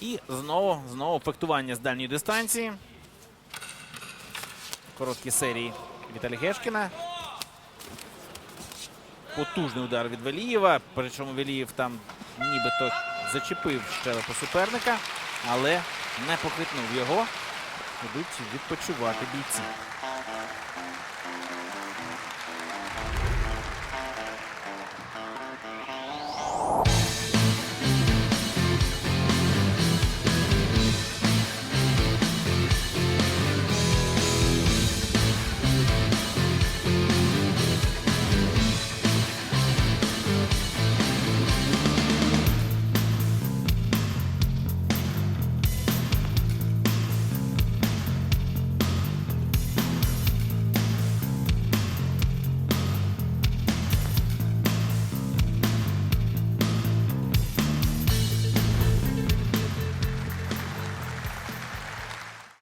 І знову, знову фехтування з дальньої дистанції. Короткі серії Віталія Гешкіна. Потужний удар від Велієва. Причому Велієв там нібито зачепив щелепу суперника, але не похитнув його. Будуть відпочивати бійці.